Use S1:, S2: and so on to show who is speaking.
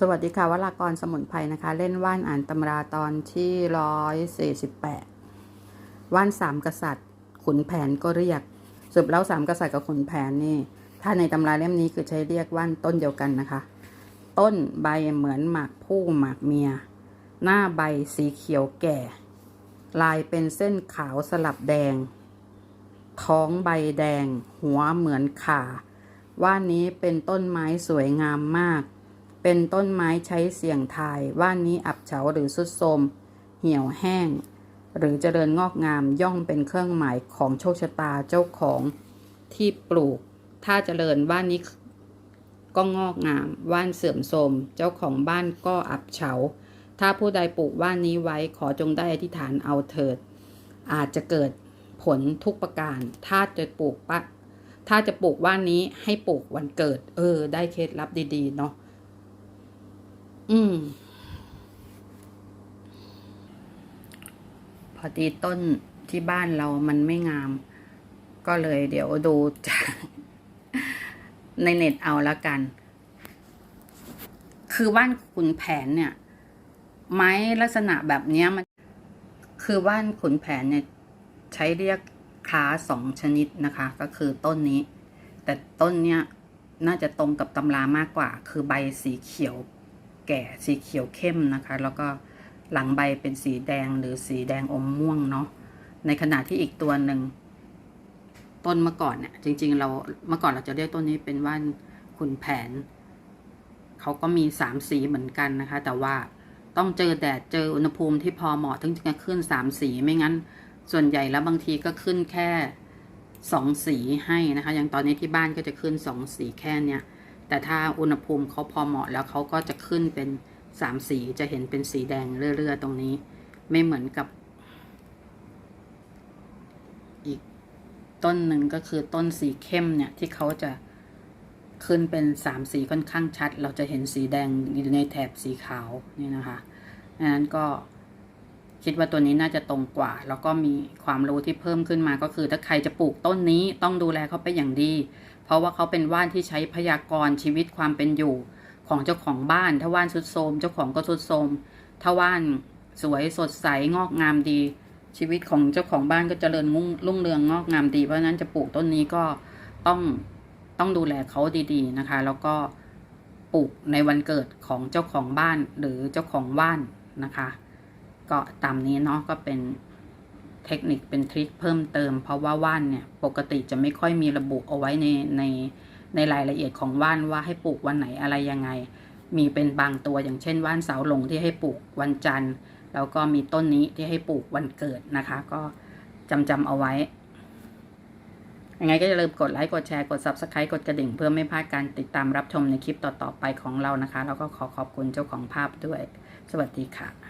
S1: สวัสดีค่ะวรากรสมุนไพรนะคะ เล่นว่านอ่านตำราตอนที่ร้อยสี่สิบแปดว่านสามกษัตริย์ ขุนแผนก็เรียกสืบแล้วสามกษัตริย์กับขุนแผนนี่ ถ้าในตำราเล่มนี้คือใช้เรียกว่านต้นเดียวกันนะคะ ต้นใบเหมือนหมากผู้หมากเมีย หน้าใบสีเขียวแก่ ลายเป็นเส้นขาวสลับแดง ท้องใบแดง หัวเหมือนข่า ว่านนี้เป็นต้นไม้สวยงามมาก เป็นต้นไม้ใช้เสี่ยงทายว่านนี้อับเฉาหรือสุดโทมเหี่ยวแห้ง หรือเจริญงอกงามย่อมเป็นเครื่องหมายของโชคชะตาเจ้าของที่ปลูก ถ้าเจริญว่านนี้ก็งอกงาม ว่านเสื่อมโทรมเจ้าของบ้านก็อับเฉา ถ้าผู้ใดปลูกว่านนี้ไว้ขอจงได้อธิษฐานเอาเถิด อาจจะเกิดผลทุกประการ ถ้าจะปลูกปะถ้าจะปลูกว่านนี้ให้ปลูกวันเกิด เออ ได้เคล็ดลับดีๆ เนาะ อืม พอดีต้นที่บ้านเรามันไม่งาม ก็เลยเดี๋ยวดูจากในเน็ตเอาละกัน คือว่านขุนแผนเนี่ย ไม้ลักษณะแบบเนี้ยมัน คือว่านขุนแผนเนี่ย ใช้เรียกคลาสองชนิดนะคะ ก็คือต้นนี้ แต่ต้นเนี้ยน่าจะตรงกับตำรามากกว่า คือใบสีเขียว แก่สีเขียวเข้มนะคะ แล้วก็หลังใบเป็นสีแดงหรือสีแดงอมม่วงเนาะในขณะที่อีกตัวหนึ่งต้นเมื่อก่อนเนี่ยจริง ๆ เราเมื่อก่อนเราจะเรียกต้นนี้เป็นว่านขุนแผนเขาก็มีสามสีเหมือนกันนะคะ แต่ว่าต้องเจอแดดเจออุณหภูมิที่พอเหมาะถึงจะขึ้นสามสีไม่งั้น ส่วนใหญ่แล้วบางทีก็ขึ้นแค่สองสีให้นะคะ อย่างตอนนี้ที่บ้านก็จะขึ้นสองสีแค่เนี้ย แต่ถ้าอุณหภูมิเขาพอเหมาะแล้วเขาก็จะขึ้นเป็นสามสีจะเห็นเป็นสีแดงเรื่อยๆตรงนี้ ไม่เหมือนกับ อีกต้นหนึ่งก็คือต้นสีเข้มเนี่ยที่เขาจะขึ้นเป็นสามสีค่อนข้างชัด เราจะเห็นสีแดงอยู่ในแถบสีขาวนี่นะคะดังนั้นก็คิดว่าตัวนี้น่าจะตรงกว่า แล้วก็มีความรู้ที่เพิ่มขึ้นมาก็คือ ถ้าใครจะปลูกต้นนี้ต้องดูแลเขาไปอย่างดี เพราะว่าเขาเป็นว่านที่ใช้พยากรณ์ชีวิตความเป็นอยู่ ของเจ้าของบ้าน ถ้าว่านสุดโทมเจ้าของก็สุดโทมถ้าว่านสวยสดใสงอกงามดี ชีวิตของเจ้าของบ้านก็เจริญรุ่งรุ่งเรืองงอกงามดี เพราะฉะนั้นจะปลูกต้นนี้ก็ต้องต้องดูแลเขาดีๆนะคะ แล้วก็ปลูกในวันเกิดของเจ้าของบ้านหรือเจ้าของว่านนะคะ ก็ตามนี้เนาะก็เป็น เทคนิคเป็นทริคเพิ่มเติม เพราะว่าว่านเนี่ยปกติจะไม่ค่อยมีระบุเอาไว้ในในในรายละเอียดของว่านว่าให้ปลูกวันไหนอะไรยังไง มีเป็นบางตัวอย่างเช่นว่านเสาหลงที่ให้ปลูกวันจันทร์ แล้วก็มีต้นนี้ที่ให้ปลูกวันเกิดนะคะ ก็จำจำเอาไว้ยังไงก็อย่าลืมกดไลค์กดแชร์กด Subscribe กดกระดิ่งเพื่อไม่พลาดการติดตามรับชมในคลิปต่อๆไปของเรานะคะ แล้วก็ขอขอบคุณเจ้าของภาพด้วย สวัสดีค่ะ